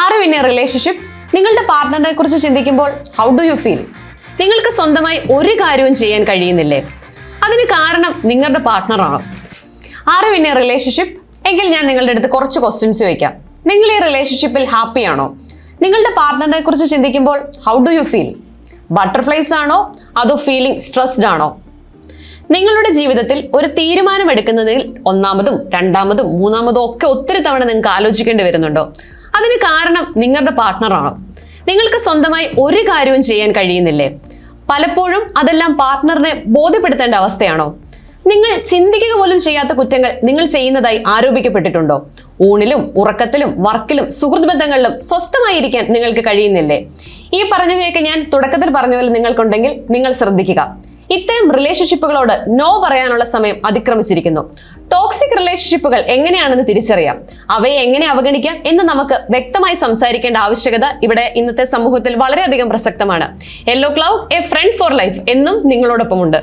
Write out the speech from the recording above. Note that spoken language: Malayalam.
ആർ പിന്നെ റിലേഷൻഷിപ്പ് നിങ്ങളുടെ പാർട്ട്ണറെ കുറിച്ച് ചിന്തിക്കുമ്പോൾ ഹൗ ഡു യു ഫീൽ നിങ്ങൾക്ക് സ്വന്തമായി ഒരു കാര്യവും ചെയ്യാൻ കഴിയുന്നില്ലേ? അതിന് കാരണം നിങ്ങളുടെ പാർട്ട്ണറാണോ ആറ് പിന്നെ റിലേഷൻഷിപ്പ് എങ്കിൽ ഞാൻ നിങ്ങളുടെ അടുത്ത് കുറച്ച് ക്വസ്റ്റ്യൻസ് ചോദിക്കാം. നിങ്ങൾ ഈ റിലേഷൻഷിപ്പിൽ ഹാപ്പിയാണോ നിങ്ങളുടെ പാർട്ട്ണറെ കുറിച്ച് ചിന്തിക്കുമ്പോൾ how do you feel butterflies ആണോ? അതോ ഫീലിംഗ് സ്ട്രെസ്ഡ് ആണോ? നിങ്ങളുടെ ജീവിതത്തിൽ ഒരു തീരുമാനം എടുക്കുന്നതിൽ ഒന്നാമതും രണ്ടാമതും മൂന്നാമതും ഒക്കെ ഒത്തിരി തവണ നിങ്ങൾക്ക് ആലോചിക്കേണ്ടി വരുന്നുണ്ടോ? അതിന് കാരണം നിങ്ങളുടെ പാർട്ട്ണറാണോ. നിങ്ങൾക്ക് സ്വന്തമായി ഒരു കാര്യവും ചെയ്യാൻ കഴിയുന്നില്ലേ? പലപ്പോഴും അതെല്ലാം പാർട്ട്ണറിനെ ബോധ്യപ്പെടുത്തേണ്ട അവസ്ഥയാണോ? നിങ്ങൾ ചിന്തിക്കുക പോലും ചെയ്യാത്ത കുറ്റങ്ങൾ നിങ്ങൾ ചെയ്യുന്നതായി ആരോപിക്കപ്പെട്ടിട്ടുണ്ടോ? ഊണിലും ഉറക്കത്തിലും വർക്കിലും സുഹൃത്ത് ബന്ധങ്ങളിലും സ്വസ്ഥമായിരിക്കാൻ നിങ്ങൾക്ക് കഴിയുന്നില്ലേ? ഈ പറഞ്ഞവയൊക്കെ ഞാൻ തുടക്കത്തിൽ പറഞ്ഞ പോലെ നിങ്ങൾക്കുണ്ടെങ്കിൽ നിങ്ങൾ ശ്രദ്ധിക്കുക. ഇത്തരം റിലേഷൻഷിപ്പുകളോട് നോ പറയാനുള്ള സമയം അതിക്രമിച്ചിരിക്കുന്നു. ടോക്സിക് റിലേഷൻഷിപ്പുകൾ എങ്ങനെയാണെന്ന് തിരിച്ചറിയാം. അവയെ എങ്ങനെ അവഗണിക്കാം എന്ന് നമുക്ക് വ്യക്തമായി സംസാരിക്കേണ്ട ആവശ്യകത ഇവിടെ ഇന്നത്തെ സമൂഹത്തിൽ വളരെയധികം പ്രസക്തമാണ്. Yellow cloud a friend for life എന്നും നിങ്ങളോടൊപ്പമുണ്ട്.